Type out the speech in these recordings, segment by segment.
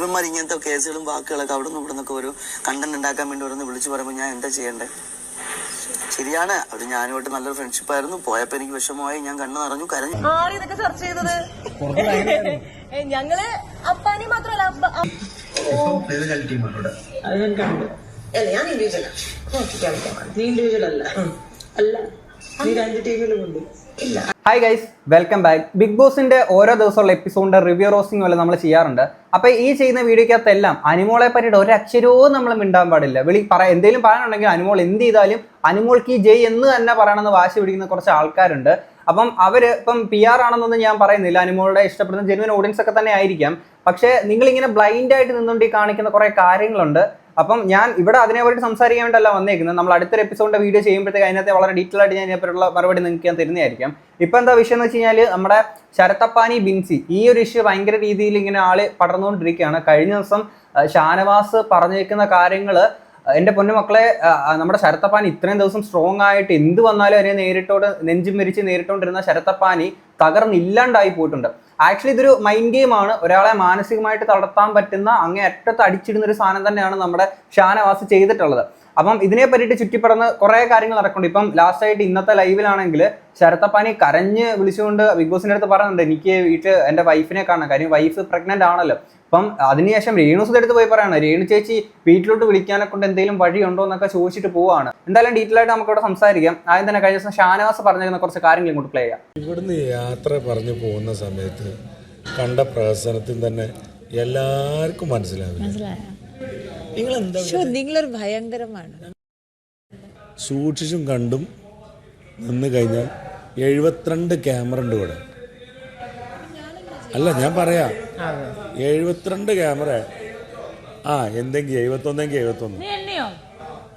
ഇവന്മാർ ഇങ്ങനത്തെ കേസുകളും വാക്കുകളൊക്കെ അവിടെ നിന്ന് ഇവിടെ നിന്നൊക്കെ ഒരു കണ്ടന്റ് ഉണ്ടാക്കാൻ വേണ്ടി ഓരോന്ന് വിളിച്ചു പറയുമ്പോൾ ഞാൻ എന്താ ചെയ്യണ്ടേ? ശരിയാണ്. അവർ ഞാനുമായിട്ട് നല്ലൊരു ഫ്രണ്ട്ഷിപ്പ് ആയിരുന്നു. പോയപ്പോ എനിക്ക് വിഷമമായി. ഞാൻ കണ്ണു നിറഞ്ഞു കരഞ്ഞു. ആര് ഇതൊക്കെ ചർച്ച ചെയ്തത്? ഏ, ഞങ്ങൾ അപ്പാനി മാത്രമല്ല. അത് ഞാൻ ഇൻഡിവിജ്വൽ അല്ല അല്ല. Hi guys welcome back big ബോസിന്റെ ഓരോ ദിവസമുള്ള എപ്പിസോഡിന്റെ റിവ്യൂ റോസ്റ്റിംഗ് പോലെ നമ്മൾ ചെയ്യാറുണ്ട്. അപ്പൊ ഈ ചെയ്യുന്ന വീഡിയോക്കകത്തെല്ലാം അനുമോളെ പറ്റിയിട്ട് ഒരു അക്ഷരവും നമ്മൾ മിണ്ടാൻ പാടില്ല. വിളി പറ എന്തെങ്കിലും പറയാനുണ്ടെങ്കിൽ അനുമോൾ എന്ത് ചെയ്താലും അനുമോൾക്ക് ഈ ജയ് എന്ന് തന്നെ പറയണമെന്ന് വാശി പിടിക്കുന്ന കുറച്ച് ആൾക്കാരുണ്ട്. അപ്പം അവർ ഇപ്പം പി ആർ ആണെന്നൊന്നും ഞാൻ പറയുന്നില്ല. അനുമോളുടെ ഇഷ്ടപ്പെടുന്ന ജെനുവൻ ഓഡിയൻസ് ഒക്കെ തന്നെ ആയിരിക്കാം. പക്ഷേ നിങ്ങൾ ഇങ്ങനെ ബ്ലൈൻഡ് ആയിട്ട് നിന്നുകൊണ്ട് ഈ കാണിക്കുന്ന കുറേ കാര്യങ്ങളുണ്ട്. അപ്പം ഞാൻ ഇവിടെ അതിനെ പറ്റി സംസാരിക്കാൻ വേണ്ടിയല്ല വന്നേക്കുന്നത്. നമ്മൾ അടുത്തൊരു എപ്പിസോഡിന്റെ വീഡിയോ ചെയ്യുമ്പോഴത്തേക്ക് അതിനകത്ത് വളരെ ഡീറ്റെയിൽ ആയിട്ട് ഞാൻ ഇതിനെപ്പറ്റുള്ള മറുപടി നിങ്ങൾക്ക് ഞാൻ തരുന്നതായിരിക്കും. ഇപ്പൊ എന്താ വിഷയം എന്ന് വെച്ച് കഴിഞ്ഞാൽ നമ്മുടെ ശരത്തപ്പാനി ബിൻസി ഈ ഒരു ഇഷ്യൂ ഭയങ്കര രീതിയിൽ ഇങ്ങനെ ആൾ പടർന്നുകൊണ്ടിരിക്കുകയാണ്. കഴിഞ്ഞ ദിവസം ഷാനവാസ് പറഞ്ഞേക്കുന്ന കാര്യങ്ങൾ എന്റെ പൊന്നുമക്കളെ നമ്മുടെ ശരത്തപ്പാനി ഇത്രയും ദിവസം സ്ട്രോങ് ആയിട്ട് എന്ത് വന്നാലും അതിനെ നേരിട്ടോട് നെഞ്ചും മരിച്ച് നേരിട്ടുകൊണ്ടിരുന്ന ശരത്തപ്പാനി തകർന്നില്ലാണ്ടായി പോയിട്ടുണ്ട്. ആക്ച്വലി ഇതൊരു മൈൻഡ് ഗെയിം ആണ്. ഒരാളെ മാനസികമായിട്ട് തളർത്താൻ പറ്റുന്ന അങ്ങേ അറ്റത്ത് അടിച്ചിടുന്ന ഒരു സാധനം തന്നെയാണ് നമ്മുടെ ഷാനവാസ് ചെയ്തിട്ടുള്ളത്. അപ്പം ഇതിനെ പറ്റിയിട്ട് ചുറ്റിപ്പറന്ന് കുറേ കാര്യങ്ങൾ നടക്കുന്നുണ്ട്. ഇപ്പം ലാസ്റ്റ് ആയിട്ട് ഇന്നത്തെ ലൈവിലാണെങ്കിൽ ശരത്തപ്പാനി കരഞ്ഞ് വിളിച്ചുകൊണ്ട് ബിഗ് ബോസിന്റെ അടുത്ത് പറയുന്നുണ്ട് എനിക്ക് വീട്ടിൽ എന്റെ വൈഫിനെ കാണണം. കാര്യം വൈഫ് പ്രഗ്നന്റ് ആണല്ലോ. അപ്പം അതിനുശേഷം രേണുസുടെ എടുത്ത് പോയി പറയാണ് രേണു ചേച്ചി വീട്ടിലോട്ട് വിളിക്കാനെ കൊണ്ട് എന്തെങ്കിലും വഴിയുണ്ടോ എന്നൊക്കെ ചോദിച്ചിട്ട് പോവാണ്. എന്തായാലും ഡീറ്റെയിൽ ആയിട്ട് നമുക്ക് ഇവിടെ സംസാരിക്കാം. ആദ്യം തന്നെ കഴിഞ്ഞ ദിവസം ഷാനവാസ് പറഞ്ഞിരുന്ന കുറച്ച് കാര്യങ്ങൾ ഇങ്ങോട്ട് പ്ലേ ചെയ്യാം. ഇവിടുന്ന് യാത്ര പറഞ്ഞു പോകുന്ന സമയത്ത് കണ്ട പ്രഹസനത്തിൽ തന്നെ എല്ലാവർക്കും മനസ്സിലാവില്ല. നിങ്ങൾ എന്താ നിങ്ങളൊരു ഭയങ്കരമാണ്. സൂക്ഷിച്ചും കണ്ടും നിന്ന് കഴിഞ്ഞാൽ എഴുപത്തിരണ്ട് ക്യാമറ ഉണ്ട് ഇവിടെ. അല്ല ഞാൻ പറയാ. എഴുപത്തിരണ്ട് ക്യാമറ. ആ എന്തെങ്കിലും എഴുപത്തൊന്നെങ്കിൽ എഴുപത്തൊന്ന്.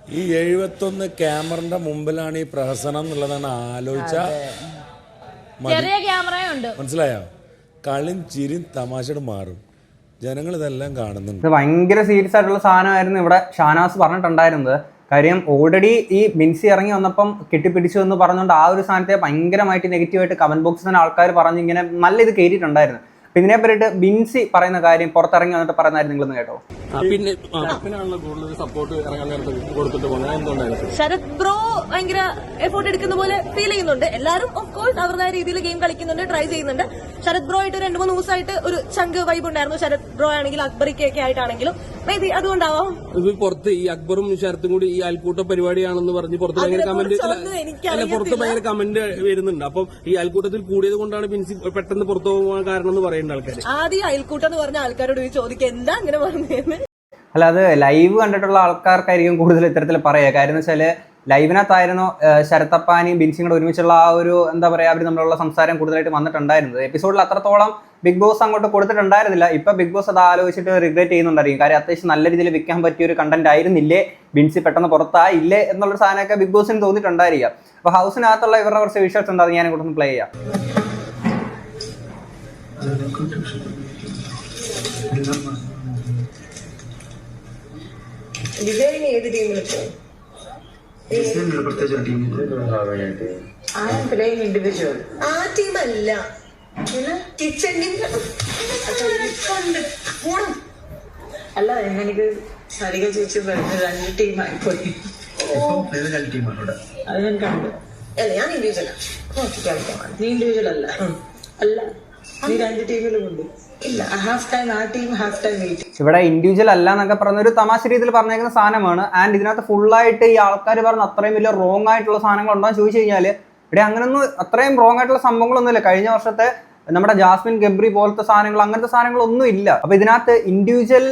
ഈ എഴുപത്തൊന്ന് ക്യാമറന്റെ മുമ്പിലാണ് ഈ പ്രഹസനം എന്നുള്ളതാണ് ആലോചിച്ച ചെറിയ ക്യാമറയുണ്ട് മനസ്സിലായോ? കളിയും ചിരിയും തമാശയുടെ മാറും. ജനങ്ങൾ ഇതെല്ലാം കാണുന്നുണ്ട്. ഇത് ഭയങ്കര സീരിയസ് ആയിട്ടുള്ള സാധനമായിരുന്നു ഇവിടെ ഷാനാസ് പറഞ്ഞിട്ടുണ്ടായിരുന്നത്. കാര്യം ഓൾറെഡി ഈ മിൻസി ഇറങ്ങി വന്നപ്പം കെട്ടിപ്പിടിച്ചു എന്ന് പറഞ്ഞുകൊണ്ട് ആ ഒരു സാധനത്തെ ഭയങ്കരമായിട്ട് നെഗറ്റീവായിട്ട് കമന്റ് ബോക്സിൽ തന്നെ ആൾക്കാർ പറഞ്ഞ് ഇങ്ങനെ നല്ല ഇത് കയറിയിട്ടുണ്ടായിരുന്നു അപ്പൊ ഇതിനെ പറ്റിയിട്ട് ബിൻസി പറയുന്ന കാര്യം പുറത്തിറങ്ങി വന്നിട്ട് പറയുന്ന കാര്യം നിങ്ങളൊന്ന് കേട്ടോ. പിന്നെ സപ്പോർട്ട് ശരത് ബ്രോ ഭയങ്കര എഫോർട്ട് എടുക്കുന്ന പോലെ ഫീൽ ചെയ്യുന്നുണ്ട്. എല്ലാവരും ഓഫ് കോഴ്സ് അവരുടെ രീതിയിൽ ഗെയിം കളിക്കുന്നുണ്ട് ട്രൈ ചെയ്യുന്നുണ്ട്. ശരത് ബ്രോ ആയിട്ട് രണ്ട് മൂന്ന് ദിവസമായിട്ട് ഒരു ചങ്ക് വൈബ് ഉണ്ടായിരുന്നു. ശരത് ബ്രോ ആണെങ്കിലും അക്ബറിക്കൊക്കെ ആയിട്ടാണെങ്കിലും. മേ ബി അതുകൊണ്ടാവാം. ഇത് പുറത്ത് ഈ അക്ബറും ശരത്തും കൂടി ഈ അയൽക്കൂട്ട പരിപാടിയാണെന്ന് പറഞ്ഞ് പുറത്ത് ഭയങ്കര കമന്റ്. അല്ല പുറത്ത് ഭയങ്കര കമന്റ് വരുന്നുണ്ട്. അപ്പം ഈ അയൽക്കൂട്ടത്തിൽ കൂടിയത് കൊണ്ടാണ് പിൻസി പെട്ടെന്ന് പുറത്തു പോകാൻ കാരണം എന്ന് പറയുന്ന ആൾക്കാർ ആദ്യം അയൽക്കൂട്ടം എന്ന് പറഞ്ഞ ആൾക്കാരോട് ചോദിക്കുക എന്താ അങ്ങനെ പറഞ്ഞതെന്ന് അല്ല അത് ലൈവ് കണ്ടിട്ടുള്ള ആൾക്കാർക്കായിരിക്കും കൂടുതൽ ഇത്തരത്തിൽ പറയുക കാര്യം എന്ന് വെച്ചാൽ ലൈവിനകത്തായിരുന്നു ശരത്തപ്പാനിയും ബിൻസിയും ഒരുമിച്ചുള്ള ആ ഒരു എന്താ പറയുക അവർ തമ്മിലുള്ള സംസാരം കൂടുതലായിട്ട് വന്നിട്ടുണ്ടായിരുന്നത്. എപ്പിസോഡിൽ അത്രത്തോളം ബിഗ് ബോസ് അങ്ങോട്ട് കൊടുത്തിട്ടുണ്ടായിരുന്നില്ല. ഇപ്പൊ ബിഗ് ബോസ് അത് ആലോചിച്ചിട്ട് റിഗ്രറ്റ് ചെയ്യുന്നുണ്ടായിരിക്കും. കാര്യം അത്യാവശ്യം നല്ല രീതിയിൽ വിൽക്കാൻ പറ്റിയ ഒരു കണ്ടന്റ് ആയിരുന്നില്ലേ? ബിൻസി പെട്ടെന്ന് പുറത്തായില്ലേ എന്നുള്ളൊരു സാധനമൊക്കെ ബിഗ് ബോസിന് തോന്നിയിട്ടുണ്ടായിരിക്കാം. അപ്പൊ ഹൗസിനകത്തുള്ള ഇവരുടെ കുറച്ച് വിഷ്വൽസ് ഉണ്ട് അത് ഞാൻ ഇങ്ങോട്ടൊന്ന് പ്ലേ ചെയ്യാം. ഡിസൈനിങ് ഏത് ടീമിലിപ്പോ ഐ ആം പ്ലേയിങ് ഇൻഡിവിജ്വൽ ആ ടീം അല്ല. കിച്ചൺ അല്ല എനിക്ക് സരിക ചേച്ചി പറഞ്ഞ രണ്ട് ടീമായി പോയി അത് ഞാൻ കണ്ടു. അല്ല ഞാൻ ഇൻഡിവിജ്വൽ നീ ഇൻഡിവിജ്വൽ അല്ല. അല്ല. ഇവിടെ ഇൻഡിവിജ്വൽ അല്ല എന്നൊക്കെ പറഞ്ഞ ഒരു തമാശ രീതിയിൽ പറഞ്ഞേക്കുന്ന സാധനമാണ്. ആൻഡ് ഇതിനകത്ത് ഫുള്ളായിട്ട് ഈ ആൾക്കാർ പറഞ്ഞ അത്രയും വലിയ റോങ് ആയിട്ടുള്ള സാധനങ്ങൾ ഉണ്ടോ എന്ന് ചോദിച്ചു കഴിഞ്ഞാൽ ഇവിടെ അങ്ങനൊന്നും അത്രയും റോങ് ആയിട്ടുള്ള സംഭവങ്ങളൊന്നുമില്ല. കഴിഞ്ഞ വർഷത്തെ നമ്മുടെ ജാസ്മിൻ ഗബ്രി പോലത്തെ സാധനങ്ങൾ അങ്ങനത്തെ സാധനങ്ങളൊന്നും ഇല്ല. അപ്പൊ ഇതിനകത്ത് ഇൻഡിവിജ്വൽ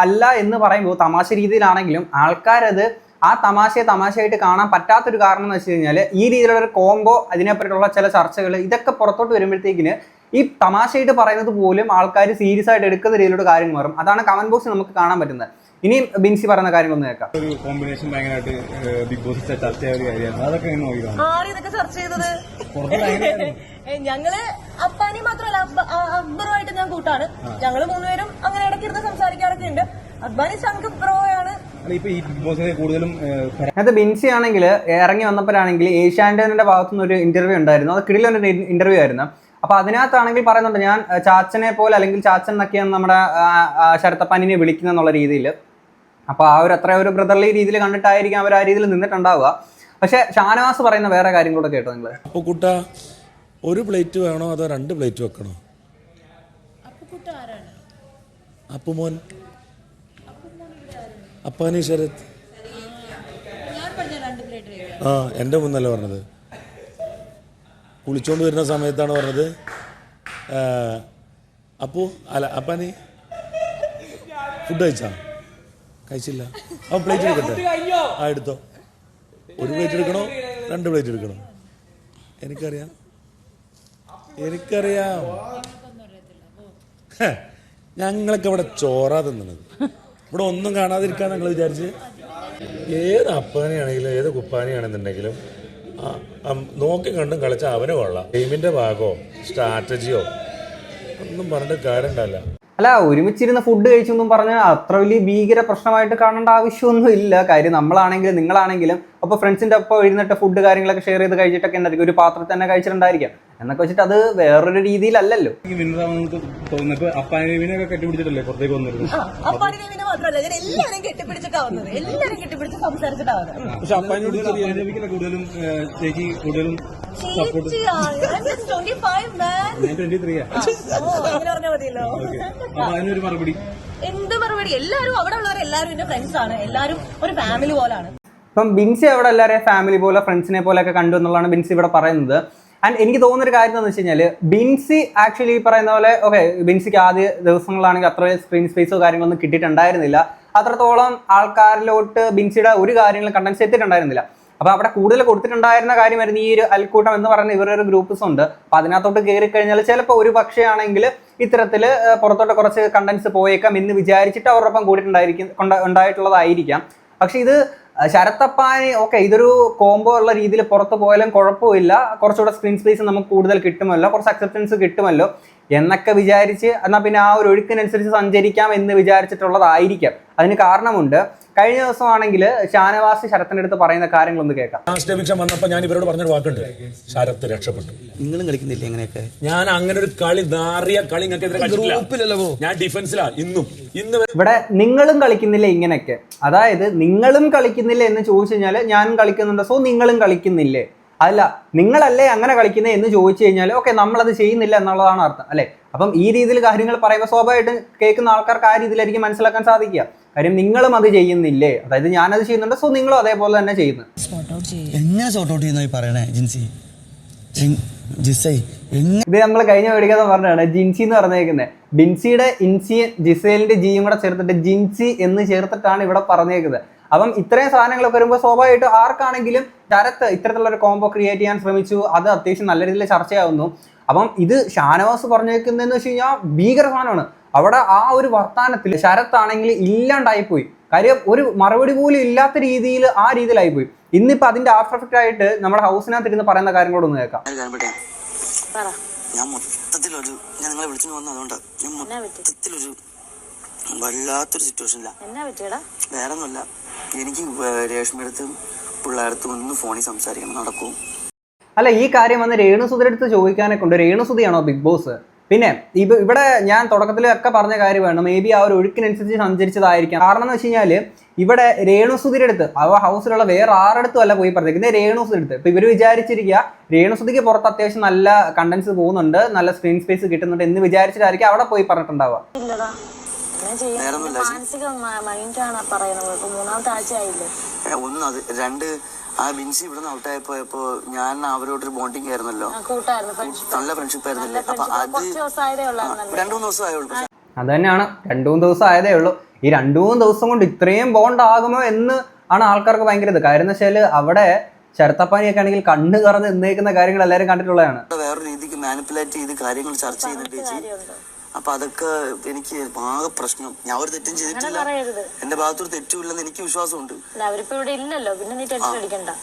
അല്ല എന്ന് പറയുമ്പോൾ തമാശ രീതിയിലാണെങ്കിലും ആൾക്കാരത് ആ തമാശയെ തമാശയായിട്ട് കാണാൻ പറ്റാത്തൊരു കാരണം എന്ന് വെച്ച് കഴിഞ്ഞാൽ ഈ രീതിയിലുള്ള ഒരു കോംബോ അതിനെപ്പറ്റിയുള്ള ചില ചർച്ചകൾ ഇതൊക്കെ പുറത്തോട്ട് വരുമ്പോഴത്തേക്കിന് ഈ തമാശയായിട്ട് പറയുന്നത് പോലും ആൾക്കാർ സീരിയസ് ആയിട്ട് എടുക്കുന്ന രീതിയിലോട്ട് കാര്യങ്ങൾ മാറും. അതാണ് കമന്റ് ബോക്സിൽ നമുക്ക് കാണാൻ പറ്റുന്നത്. ഇനിയും ബിൻസി പറയുന്ന കാര്യങ്ങളൊന്നും കേൾക്കാം. ഒരു കോമ്പിനേഷൻ ഭയങ്കരമായിട്ട് ബിഗ് ബോസ് ചർച്ച ചെയ്ത ഒരു കാര്യമാണ്. അതൊക്കെ ഇതൊക്കെ ചർച്ച ചെയ്തത്? ഞങ്ങൾ അപ്പാനി മാത്രമല്ല അക്ബറുമായിട്ട് ഞാൻ കൂട്ടാണ്. ഞങ്ങൾ മൂന്നുപേരും അങ്ങനെ ഇടയ്ക്കിരുന്ന് സംസാരിക്കാറൊക്കെ ഉണ്ട്. അക്ബാനി ശങ്ക് കൂടുതലും ഏഹ്, അത് ബിൻസി ആണെങ്കിൽ ഇറങ്ങി വന്നപ്പോഴാണെങ്കിൽ ഏഷ്യാന്റേണിന്റെ ഭാഗത്തുനിന്ന് ഒരു ഇന്റർവ്യൂ ഉണ്ടായിരുന്നു. അത് കിടിലൊരു ഇന്റർവ്യൂ ആയിരുന്നു. അപ്പൊ അതിനകത്താണെങ്കിൽ പറയുന്നുണ്ട് ഞാൻ ചാച്ചനെ പോലെ അല്ലെങ്കിൽ ചാച്ചൻ എന്നൊക്കെയാണ് നമ്മുടെ ആ, വിളിക്കുന്ന ശരത്തപ്പാനിനെ വിളിക്കുന്നെന്നുള്ള രീതിയിൽ അപ്പോൾ ആ ഒരു അത്ര ഒരു ബ്രദർലി രീതിയിൽ കണ്ടിട്ടായിരിക്കും അവർ ആ രീതിയിൽ നിന്നിട്ടുണ്ടാവുക. പക്ഷെ ഷാനവാസ് പറയുന്ന വേറെ കാര്യം കൂടെ കേട്ടോ നിങ്ങൾ അപ്പോൾ കുട്ട ഒരു പ്ലേറ്റ് വേണോ അതോ രണ്ട് പ്ലേറ്റ് വെക്കണോ? അപ്പുമോൻ. അപ്പാനി ശരത്. ആ എന്റെ മുന്നല്ല പറഞ്ഞത്. കുളിച്ചോണ്ട് വരുന്ന സമയത്താണ് പറഞ്ഞത്. ആ, അപ്പു അല്ല നീ ഫുഡ് കഴിച്ചാ? കഴിച്ചില്ല. അവൻ പ്ലേറ്റ് എടുക്കട്ടെ? ആ എടുത്തോ. ഒരു പ്ലേറ്റ് എടുക്കണോ? രണ്ട് പ്ലേറ്റ് എടുക്കണോ? എനിക്കറിയാം. എനിക്കറിയാം. ഞങ്ങളൊക്കെ ഇവിടെ ചോറാ തിന്നണത്. ഇവിടെ ഒന്നും കാണാതിരിക്കാൻ ഞങ്ങൾ വിചാരിച്ച്? ഏത് അപ്പാനെയാണെങ്കിലും ഏത് കുപ്പാനെയാണെന്നുണ്ടെങ്കിലും ആ, നോക്കി കണ്ടും കളിച്ച അവന് കൊള്ളാം. ഗെയിമിന്റെ ഭാഗമോ സ്ട്രാറ്റജിയോ ഒന്നും പറഞ്ഞിട്ട് കാര്യണ്ടല്ല അല്ല ഒരുമിച്ചിരുന്ന് ഫുഡ് കഴിച്ചൊന്നും പറഞ്ഞാൽ അത്ര വലിയ ഭീകര പ്രശ്നമായിട്ട് കാണേണ്ട ആവശ്യമൊന്നും ഇല്ല. കാര്യം നമ്മളാണെങ്കിലും നിങ്ങളാണെങ്കിലും അപ്പോൾ ഫ്രണ്ട്സിന്റെ ഒപ്പം എഴുന്നിട്ട് ഫുഡ് കാര്യങ്ങളൊക്കെ ഷെയർ ചെയ്ത് കഴിച്ചിട്ടൊക്കെ ഉണ്ടായിരിക്കും. ഒരു പാത്രത്തിൽ തന്നെ കഴിച്ചിട്ടുണ്ടായിരിക്കാം. എന്നൊക്കെ വെച്ചിട്ട് അത് വേറൊരു രീതിയിലല്ലല്ലോ. അപ്പാനവിനെയൊക്കെ കെട്ടിപ്പിടിച്ചിട്ടല്ലേ പുറത്തേക്ക് വന്നിരുന്നു മാത്രമല്ല ഞാൻ എല്ലാവരും കെട്ടിപ്പിടിച്ചിട്ടാ വന്നത്. എല്ലാവരും കെട്ടിപ്പിടിച്ച് സംസാരിച്ചിട്ടാ വന്നത്. പക്ഷെ അപ്പാനോട് അപ്പാനവിക്കാണ് കൂടുതലും ഏഹ്, ചേച്ചി കൂടുതലും സപ്പോർട്ട് ഞാൻ 25 man. ഞാൻ ട്വന്റി ത്രീയാ ആ, ഓ, അങ്ങനെ പറഞ്ഞാ മതിയല്ലോ. അപ്പൊ അതിനൊരു മറുപടി. എന്ത് മറുപടി? എല്ലാവരും അവിടെ ഉള്ളവർ എല്ലാരും എന്റെ ഫ്രണ്ട്സ് ആണ്. എല്ലാവരും ഒരു ഫാമിലി പോലാണ്. ഇപ്പം ബിൻസി അവിടെ എല്ലാവരെയും ഫാമിലി പോലെ ഫ്രണ്ട്സിനെ പോലെയൊക്കെ കണ്ടു എന്നുള്ളതാണ് ബിൻസി ഇവിടെ പറയുന്നത്. ആൻഡ് എനിക്ക് തോന്നുന്ന ഒരു കാര്യം എന്താണെന്ന് വെച്ച് കഴിഞ്ഞാൽ ബിൻസി ആക്ച്വലി ഈ പറയുന്ന പോലെ ഓക്കെ ബിൻസിക്ക് ആദ്യ ദിവസങ്ങളാണെങ്കിൽ അത്ര സ്ക്രീൻ സ്പേസോ കാര്യങ്ങളൊന്നും കിട്ടിയിട്ടുണ്ടായിരുന്നില്ല. അത്രത്തോളം ആൾക്കാരിലോട്ട് ബിൻസിയുടെ ഒരു കാര്യങ്ങളും കണ്ടൻസ് എത്തിയിട്ടുണ്ടായിരുന്നില്ല അപ്പൊ അവിടെ കൂടുതൽ കൊടുത്തിട്ടുണ്ടായിരുന്ന കാര്യമായിരുന്നു ഈ ഒരു അൽക്കൂട്ടം എന്ന് പറയുന്ന ഇവരൊരു ഗ്രൂപ്പ്സ് ഉണ്ട്. അപ്പൊ അതിനകത്തോട്ട് കയറി കഴിഞ്ഞാൽ ചിലപ്പോൾ ഒരു പക്ഷേ ആണെങ്കിൽ ഇത്തരത്തിൽ പുറത്തോട്ട് കുറച്ച് കണ്ടൻസ് പോയേക്കാം എന്ന് വിചാരിച്ചിട്ട് അവരോടൊപ്പം കൂടിയിട്ടുണ്ടായിരിക്കും ഉണ്ടായിട്ടുള്ളതായിരിക്കാം. പക്ഷെ ഇത് ശരത്തപ്പാന് ഓക്കെ ഇതൊരു കോംബോ ഉള്ള രീതിയിൽ പുറത്ത് പോയാലും കുഴപ്പമില്ല. കുറച്ചുകൂടെ സ്ക്രീൻ സ്പേസ് നമുക്ക് കൂടുതൽ കിട്ടുമല്ലോ. കുറച്ച് അക്സെപ്റ്റൻസ് കിട്ടുമല്ലോ. എന്നൊക്കെ വിചാരിച്ച് എന്നാൽ പിന്നെ ആ ഒരു ഒഴുക്കിനനുസരിച്ച് സഞ്ചരിക്കാം എന്ന് വിചാരിച്ചിട്ടുള്ളതായിരിക്കാം. അതിന് കാരണമുണ്ട് കഴിഞ്ഞ ദിവസമാണെങ്കിൽ ഷാനവാസ് ശരത്തിന്റെ അടുത്ത് പറയുന്ന കാര്യങ്ങളൊന്ന് കേൾക്കാം. ലാസ്റ്റ് എവിക്ഷൻ വന്നപ്പോൾ ഞാൻ ഇവരോട് പറഞ്ഞൊരു വാക്കുണ്ട്. ശരത്ത് രക്ഷപ്പെട്ടു. നിങ്ങളും കളിക്കുന്നില്ല എങ്ങനെയൊക്കെ ഞാൻ അങ്ങനെ ഒരു കളി നാറിയ കളി ഗ്രൂപ്പിലല്ലോ ഞാൻ ഡിഫൻസിലാ ഇന്നും. ഇന്ന് വരെ ഇവിടെ നിങ്ങളും കളിക്കുന്നില്ല ഇങ്ങനെയൊക്കെ? അതായത് നിങ്ങളും കളിക്കുന്നില്ല എന്ന് ചോദിച്ചു കഴിഞ്ഞാൽ ഞാനും കളിക്കുന്നുണ്ട് സോ നിങ്ങളും കളിക്കുന്നില്ലേ? അല്ല നിങ്ങളല്ലേ അങ്ങനെ കളിക്കുന്നത് എന്ന് ചോദിച്ചു കഴിഞ്ഞാൽ ഓക്കെ നമ്മളത് ചെയ്യുന്നില്ല എന്നുള്ളതാണ് അർത്ഥം അല്ലെ? അപ്പം ഈ രീതിയിൽ കാര്യങ്ങൾ പറയുമ്പോൾ സ്വാഭാവികമായിട്ടും കേൾക്കുന്ന ആൾക്കാർക്ക് ആ രീതിയിലായിരിക്കും മനസ്സിലാക്കാൻ സാധിക്കുക. കാര്യം നിങ്ങളും അത് ചെയ്യുന്നില്ലേ? അതായത് ഞാനത് ചെയ്യുന്നുണ്ട് സോ നിങ്ങളും അതേപോലെ തന്നെ ചെയ്യുന്നു. എങ്ങനെ സോർട്ട് ഔട്ട് ചെയ്യുന്ന പറയണേ ജിൻസി? ജിസൈ ഇത് നമ്മൾ കഴിഞ്ഞ വീടിക്കഥ പറഞ്ഞാണ് ജിൻസി എന്ന് പറഞ്ഞേക്കുന്നത് ബിൻസിയുടെ ഇൻസി ജിസേലിന്റെ ജിയും കൂടെ ചേർത്തിട്ട് ജിൻസി എന്ന് ചേർത്തിട്ടാണ് ഇവിടെ പറഞ്ഞേക്കുന്നത്. അപ്പം ഇത്രയും സാധനങ്ങളൊക്കെ വരുമ്പോൾ സ്വാഭാവികമായിട്ടും ആർക്കാണെങ്കിലും തരത്ത് ഇത്തരത്തിലുള്ള ഒരു കോംബോ ക്രിയേറ്റ് ചെയ്യാൻ ശ്രമിച്ചു. അത് അത്യാവശ്യം നല്ല രീതിയിൽ ചർച്ചയാവുന്നു. അപ്പം ഇത് ഷാനവാസ് പറഞ്ഞേക്കുന്നതെന്ന് വെച്ച് കഴിഞ്ഞാൽ ഭീകര സാധനമാണ്. അവിടെ ആ ഒരു വർത്താനത്തിൽ ശരത്താണെങ്കിൽ ഇല്ലാണ്ടായിപ്പോയി. കാര്യം ഒരു മറുപടി പോലും ഇല്ലാത്ത രീതിയിൽ ആ രീതിയിലായിപ്പോയി. ഇന്നിപ്പോ അതിന്റെ ആഫ്റ്റർ എഫക്റ്റ് ആയിട്ട് നമ്മുടെ ഹൗസിനകത്ത് ഇരുന്ന് പറയുന്ന കാര്യം കേൾക്കാം. ഞാൻ മൊത്തത്തിലൊരു ഞാൻ നിങ്ങളെ വിളിച്ചു വന്നത് അതുകൊണ്ട്. ഞാൻ മൊത്തത്തിലൊരു വല്ലാത്തൊരു സിറ്റുവേഷനില്ല വേറെ ഒന്നുമില്ല എനിക്ക് രേഷ്മയടുത്തും പിള്ളേരടുത്തും ഒന്ന് ഫോണിൽ സംസാരിക്കണം. നടക്കും. അല്ല ഈ കാര്യം വന്ന് രേണുസുതിയുടെ അടുത്ത് ചോദിക്കാനെ കൊണ്ട് രേണുസുതിയാണോ ബിഗ് ബോസ്? പിന്നെ ഇവ ഇവിടെ ഞാൻ തുടക്കത്തിലൊക്കെ പറഞ്ഞ കാര്യമാണ് മേ ബി ആ ഒരു ഒഴുക്കിനനുസരിച്ച് സഞ്ചരിച്ചതായിരിക്കാം. കാരണം എന്ന് വെച്ച് കഴിഞ്ഞാൽ ഇവിടെ രേണുസുതിയുടെ അടുത്ത് അവ ഹൗസിലുള്ള വേറെ ആരടുത്തും അല്ല പോയി പറഞ്ഞേക്കുന്നത് രേണുസുതിയുടെ അടുത്ത്. ഇപ്പൊ ഇവർ വിചാരിച്ചിരിക്കുക രേണുസുതിക്ക് പുറത്ത് അത്യാവശ്യം നല്ല കണ്ടൻസ് പോകുന്നുണ്ട് നല്ല സ്ക്രീൻ സ്പേസ് കിട്ടുന്നുണ്ട് എന്ന് വിചാരിച്ചിട്ടായിരിക്കും അവിടെ പോയി പറഞ്ഞിട്ടുണ്ടാവുക. മാനസിക മൈൻഡാണ് പറയുന്നത്. മൂന്നാമത്തെ ആഴ്ച ആയില്ലേ? ഒന്ന് അത് രണ്ട് ആ ബിൻസി ഇവിടുന്ന് ഔട്ടായപ്പോയപ്പോ ഞാൻ അവരോടൊരു ബോണ്ടിങ് ആയിരുന്നല്ലോ. ആ, കൂട്ടായിരുന്നു ഫ്രണ്ട്ഷിപ്പ് നല്ല ഫ്രണ്ട്ഷിപ്പ് ആയിരുന്നില്ലേ? അപ്പൊ അത് രണ്ടു മൂന്ന് ദിവസം ആയുള്ളൂ അത് തന്നെയാണ് രണ്ടു മൂന്ന് ദിവസം ആയതേ ഉള്ളൂ. ഈ രണ്ടു മൂന്ന് ദിവസം കൊണ്ട് ഇത്രയും ബോണ്ട് ആകുമോ എന്ന് ആണ് ആൾക്കാർക്ക് ഭയങ്കര ഇത്. കാര്യം എന്ന് വെച്ചാൽ അവിടെ ശരത്തപ്പാനിയൊക്കെ ആണെങ്കിൽ കണ്ണ് കറന്ന് നിന്നേക്കുന്ന കാര്യങ്ങൾ എല്ലാവരും കണ്ടിട്ടുള്ളതാണ്. വേറെ രീതിക്ക് മാനിപ്പുലേറ്റ് ചെയ്ത് കാര്യങ്ങൾ ചർച്ച ചെയ്യുന്നുണ്ട് ചേച്ചി. അപ്പൊ അതൊക്കെ എനിക്ക് ആകെ പ്രശ്നം. ഞാൻ ഒരു തെറ്റും ചെയ്തിട്ടില്ല. എന്റെ ഭാഗത്തൊരു തെറ്റുമില്ലെന്ന് എനിക്ക് വിശ്വാസമുണ്ട്.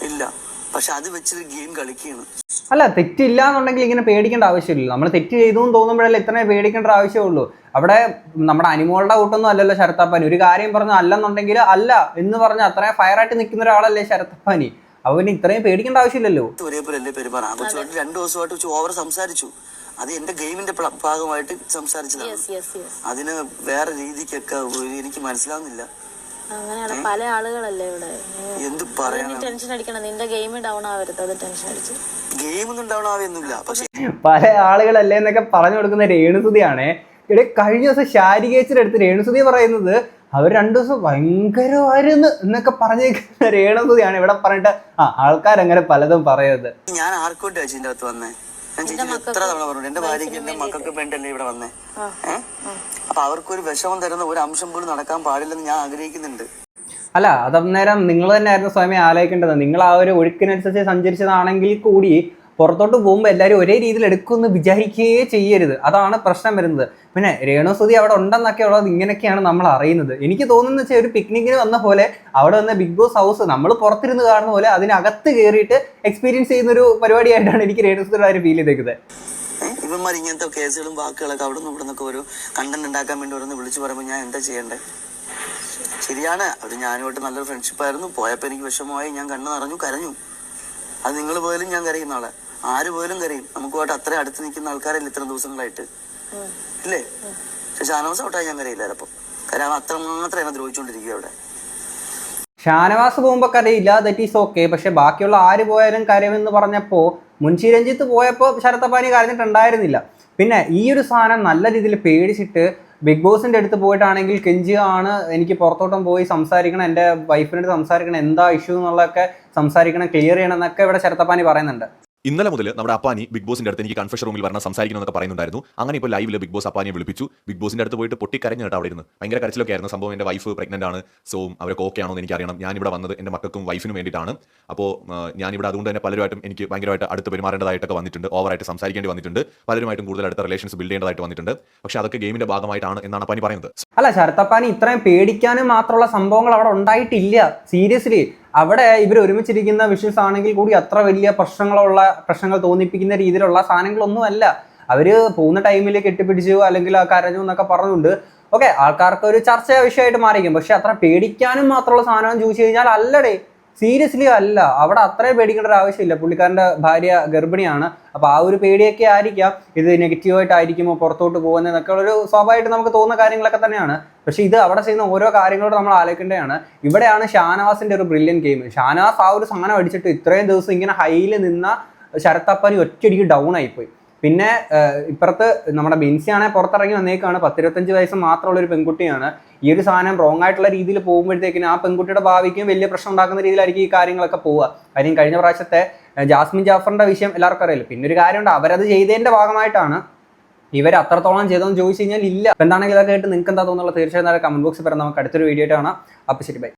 ഇല്ല. പക്ഷെ അത് വെച്ചൊരു ഗെയിം കളിക്കുകയാണ്. അല്ല തെറ്റില്ല എന്നുണ്ടെങ്കിൽ ഇങ്ങനെ പേടിക്കേണ്ട ആവശ്യമില്ല നമ്മൾ തെറ്റ് ചെയ്തു എന്ന് തോന്നുമ്പോഴല്ലേ ഇത്രയും പേടിക്കേണ്ട ആവശ്യമുള്ളൂ. അവിടെ നമ്മുടെ അനിമോളുടെ കൂട്ടൊന്നും അല്ലല്ലോ ശരത്തപ്പാനി. ഒരു കാര്യം പറഞ്ഞു അല്ലെന്നുണ്ടെങ്കിൽ അല്ല എന്ന് പറഞ്ഞ് അത്രയും ഫയറായിട്ട് നിൽക്കുന്ന ഒരാളല്ലേ ശരത്തപ്പാനി. അപ്പൊ പിന്നെ ഇത്രയും പേടിക്കേണ്ട ആവശ്യമില്ലല്ലോ. ഒരേപോലെ അല്ലേ പെരുമാറാം. ആ കൊച്ചുമായിട്ട് രണ്ടു ദിവസമായിട്ട് വെച്ച് ഓവർ സംസാരിച്ചു. അത് എന്റെ ഗെയിമിന്റെ പ്ല- ഭാഗമായിട്ട് സംസാരിച്ചതാണ്. യെസ് യെസ് യെസ് അതിന് വേറെ രീതിക്കൊക്കെ ഒരു- എനിക്ക് മനസ്സിലാവുന്നില്ല. അങ്ങനെയാണ് പല ആളുകളല്ലേ ഇവിടെ. എന്ത് നീ പറയാനാ ടെൻഷൻ അടിക്കണം നിന്റെ ഗെയിം ഡൗൺ ആവരുത്. അത് ടെൻഷൻ അടിച്ച്. ഗെയിം ഒന്നും ആവുന്നില്ല പക്ഷെ പല ആളുകളല്ലേ എന്നൊക്കെ പറഞ്ഞു കൊടുക്കുന്ന രേണുസുതിയാണ്. ഇവിടെ കഴിഞ്ഞ ദിവസം ശാരികേച്ചിന്റെ അടുത്ത് രേണുസുതി പറയുന്നത് അവർ രണ്ടു ദിവസം ഭയങ്കരമായിരുന്നു എന്നൊക്കെ പറഞ്ഞേക്കുന്ന രേണസുതിയാണ് ഇവിടെ പറഞ്ഞിട്ട് ആ ആൾക്കാർ അങ്ങനെ പലതും പറയുന്നത് ഞാൻ ആർക്കും ചേച്ചി ഇതിന്റെ അകത്ത് വന്നേ? എത്ര തവണ പറഞ്ഞു? എന്റെ ഭാര്യയ്ക്ക് എന്റെ മക്കൾക്ക് വേണ്ടല്ലേ ഇവിടെ വന്നേ? അപ്പൊ അപ്പൊ അവർക്കൊരു വിഷമം തരുന്ന ഒരു അംശം പോലും നടക്കാൻ പാടില്ലെന്ന് ഞാൻ ആഗ്രഹിക്കുന്നുണ്ട്. അല്ല അതന്നേരം നിങ്ങൾ തന്നെയായിരുന്നു സ്വയമേ ആലോചിക്കേണ്ടത്. നിങ്ങൾ ആ ഒരു ഒഴുക്കിനനുസരിച്ച് സഞ്ചരിച്ചതാണെങ്കിൽ കൂടി പുറത്തോട്ട് പോകുമ്പോൾ എല്ലാവരും ഒരേ രീതിയിൽ എടുക്കുമെന്ന് വിചാരിക്കുകയേ ചെയ്യരുത്. അതാണ് പ്രശ്നം വരുന്നത്. പിന്നെ രേണുസുതി അവിടെ ഉണ്ടെന്നൊക്കെ ഉള്ളത് ഇങ്ങനെയൊക്കെയാണ് നമ്മൾ അറിയുന്നത്. എനിക്ക് തോന്നുന്നത് വെച്ചാൽ ഒരു പിക്നിക്കിന് വന്ന പോലെ അവിടെ വന്ന ബിഗ് ബോസ് ഹൗസ് നമ്മൾ പുറത്തിരുന്ന് കാണുന്ന പോലെ അതിനകത്ത് കയറിയിട്ട് എക്സ്പീരിയൻസ് ചെയ്യുന്ന ഒരു പരിപാടിയായിട്ടാണ് എനിക്ക് രേണുസുതിയുടെ ഒരു ഫീൽ ചെയ്തേക്കുന്നത്. ഇവന്മാർ ഇങ്ങനത്തെ കേസുകളും വാക്കുകളൊക്കെ അവിടെ നിന്ന് ഇവിടെ നിന്നൊക്കെ ഒരു കണ്ടന്റ് ഉണ്ടാക്കാൻ വേണ്ടി ഓരോന്ന് വിളിച്ചു പറയുമ്പോൾ ഞാൻ എന്താ ചെയ്യണ്ടേ? ശരിയാണ്. അവർ ഞാനുമായിട്ട് നല്ലൊരു ഫ്രണ്ട്ഷിപ്പായിരുന്നു പോയപ്പോൾ എനിക്ക് വിഷമമായി. ഞാൻ കണ്ണു നിറഞ്ഞു. കരഞ്ഞു. അത് നിങ്ങൾ പോയാലും ഞാൻ കരയുന്ന ആളെ. ആര് പോലും കരയും. നമുക്കുമായിട്ട് അത്ര അടുത്ത് നിൽക്കുന്ന ആൾക്കാരല്ല ഇത്ര ദിവസങ്ങളായിട്ട്? ഇല്ലേ? പക്ഷെ ഷാനവാസ് ഔട്ടായി ഞാൻ കരയില്ല ചിലപ്പോൾ കാരണം അത്ര മാത്രം എന്നെ ദ്രോഹിച്ചുകൊണ്ടിരിക്കുക അവിടെ. ഷാനവാസ് പോകുമ്പോൾ കരയില്ല ദറ്റ് ഈസ് ഓക്കെ പക്ഷെ ബാക്കിയുള്ള ആര് പോയാലും കരയുമെന്ന് പറഞ്ഞപ്പോൾ മുൻഷി രഞ്ജിത്ത് പോയപ്പോൾ ശരത്തപ്പാനി കരഞ്ഞിട്ടുണ്ടായിരുന്നില്ല. പിന്നെ ഈ ഒരു സാധനം നല്ല രീതിയിൽ പേടിച്ചിട്ട് ബിഗ് ബോസിന്റെ അടുത്ത് പോയിട്ടാണെങ്കിൽ കെഞ്ചി ആണ് എനിക്ക് പുറത്തോട്ടം പോയി സംസാരിക്കണം എന്റെ വൈഫിനടുത്ത് സംസാരിക്കണം എന്താ ഇഷ്യൂ എന്നുള്ളതൊക്കെ സംസാരിക്കണം ക്ലിയർ ചെയ്യണം എന്നൊക്കെ ഇവിടെ ശരത്തപ്പാനി പറയുന്നുണ്ട്. ഇന്നലെ മുതൽ നമ്മുടെ അപ്പാനി ബിഗ് ബോസിന്റെ അടുത്ത് എനിക്ക് കൺഫഷൻ റൂമിൽ വരണം സംസാരിക്കണമെന്നൊക്കെ പറയുന്നുണ്ടായിരുന്നു. അങ്ങനെ ഇപ്പോൾ ലൈവിൽ ബിഗ് ബോസ് അപ്പാനിയെ വിളിപ്പിച്ചു. ബിഗ് ബോസിന്റെ അടുത്ത് പോയിട്ട് പൊട്ടിക്കരഞ്ഞു കേട്ടോ അവിടെ ഇരുന്ന് ഭയങ്കര കരച്ചിലൊക്കെ ആയിരുന്നു. സംഭവം എന്റെ വൈഫ് പ്രഗ്നന്റ് ആണ്. സോ അവരൊക്കെ ഓക്കെ ആണോ എന്ന് എനിക്കറിയണം. ഞാനിവിടെ വന്നത് എന്റെ മക്കൾക്കും വൈഫിനും വേണ്ടിയിട്ടാണ്. അപ്പോൾ ഞാനിവിടെ അതുകൊണ്ട് തന്നെ പലരുമായിട്ടും എനിക്ക് ഭയങ്കരമായിട്ട് അടുത്ത് പെരുമാറേണ്ടതായിട്ടൊക്കെ വന്നിട്ടുണ്ട്. ഓവറായിട്ട് സംസാരിക്കേണ്ടി വന്നിട്ടുണ്ട്. പലരുമായിട്ടും കൂടുതൽ അടുത്ത റിലേഷൻസ് ബിൽഡ് ചെയ്യേണ്ടതായിട്ട് വന്നിട്ടുണ്ട്. പക്ഷേ അതൊക്കെ ഗെയിമിന്റെ ഭാഗമായിട്ടാണ് എന്നാണ് അപ്പാനി പറയുന്നത്. അല്ല ശരത്തപ്പാനി ഇത്രയും പേടിക്കാനും മാത്രമുള്ള സംഭവങ്ങൾ അവിടെ ഉണ്ടായിട്ടില്ല. സീരിയസ്ലി അവിടെ ഇവർ ഒരുമിച്ചിരിക്കുന്ന വിഷ്വൽസ് ആണെങ്കിൽ കൂടി അത്ര വലിയ പ്രശ്നങ്ങളുള്ള പ്രശ്നങ്ങൾ തോന്നിപ്പിക്കുന്ന രീതിയിലുള്ള സാധനങ്ങളൊന്നും അല്ല അവർ പോകുന്ന ടൈമിൽ കെട്ടിപ്പിടിച്ചു അല്ലെങ്കിൽ കരഞ്ഞു എന്നൊക്കെ പറഞ്ഞുകൊണ്ട്. ഓക്കെ ആൾക്കാർക്ക് ഒരു ചർച്ചാ വിഷയമായിട്ട് മാറിയിരിക്കും. പക്ഷെ അത്ര പേടിക്കാനും മാത്രമുള്ള സാധനം ചോദിച്ചു കഴിഞ്ഞാൽ അല്ലടേ. സീരിയസ്ലി അല്ല. അവിടെ അത്രയും പേടിക്കേണ്ട ഒരു ആവശ്യമില്ല പുള്ളിക്കാരന്റെ ഭാര്യ ഗർഭിണിയാണ്. അപ്പോൾ ആ ഒരു പേടിയൊക്കെ ആയിരിക്കാം. ഇത് നെഗറ്റീവായിട്ടായിരിക്കുമോ പുറത്തോട്ട് പോകുന്നതെന്നൊക്കെ ഒരു സ്വാഭാവികമായിട്ട് നമുക്ക് തോന്നുന്ന കാര്യങ്ങളൊക്കെ തന്നെയാണ്. പക്ഷേ ഇത് അവിടെ ചെയ്യുന്ന ഓരോ കാര്യങ്ങളോട് നമ്മൾ ആലോചിക്കേണ്ടതാണ്. ഇവിടെയാണ് ഷാനവാസിന്റെ ഒരു ബ്രില്യൻ ഗെയിം ഷാനവാസ് ആ ഒരു സാധനം അടിച്ചിട്ട് ഇത്രയും ദിവസം ഇങ്ങനെ ഹൈയിൽ നിന്ന ശരത്തപ്പനി ഒറ്റയടിക്ക് ഡൗൺ ആയിപ്പോയി. പിന്നെ ഇപ്പുറത്ത് നമ്മുടെ ബിൻസിയാണെ പുറത്തിറങ്ങി വന്നേക്കാണ്. പത്തിരുപത്തഞ്ച് വയസ്സ് മാത്രമുള്ള ഒരു പെൺകുട്ടിയാണ്. ഈ ഒരു സാധനം റോങ് ആയിട്ടുള്ള രീതിയിൽ പോകുമ്പോഴത്തേക്കിനും ആ പെൺകുട്ടിയുടെ ഭാവിക്കും വലിയ പ്രശ്നം ഉണ്ടാക്കുന്ന രീതിയിലായിരിക്കും ഈ കാര്യങ്ങളൊക്കെ പോവുക. കാര്യം കഴിഞ്ഞ പ്രാവശ്യത്തെ ജാസ്മിൻ ജാഫറിന്റെ വിഷയം എല്ലാവർക്കും അറിയില്ല പിന്നെ ഒരു കാര്യമുണ്ട് അവരത് ചെയ്തതിന്റെ ഭാഗമായിട്ടാണ് ഇവർ അത്രത്തോളം ചെയ്തോന്ന് ചോദിച്ചു കഴിഞ്ഞാൽ ഇല്ല. എന്താണെങ്കിൽ ഇതൊക്കെ ആയിട്ട് നിങ്ങൾക്ക് എന്താ തോന്നുന്നത്? തീർച്ചയായും കമന്റ് ബോക്സിൽ പറയാം നമുക്ക് അടുത്തൊരു വീഡിയോ ആയിട്ട് കാണാം. അപ്പോൾ ശരി ബൈ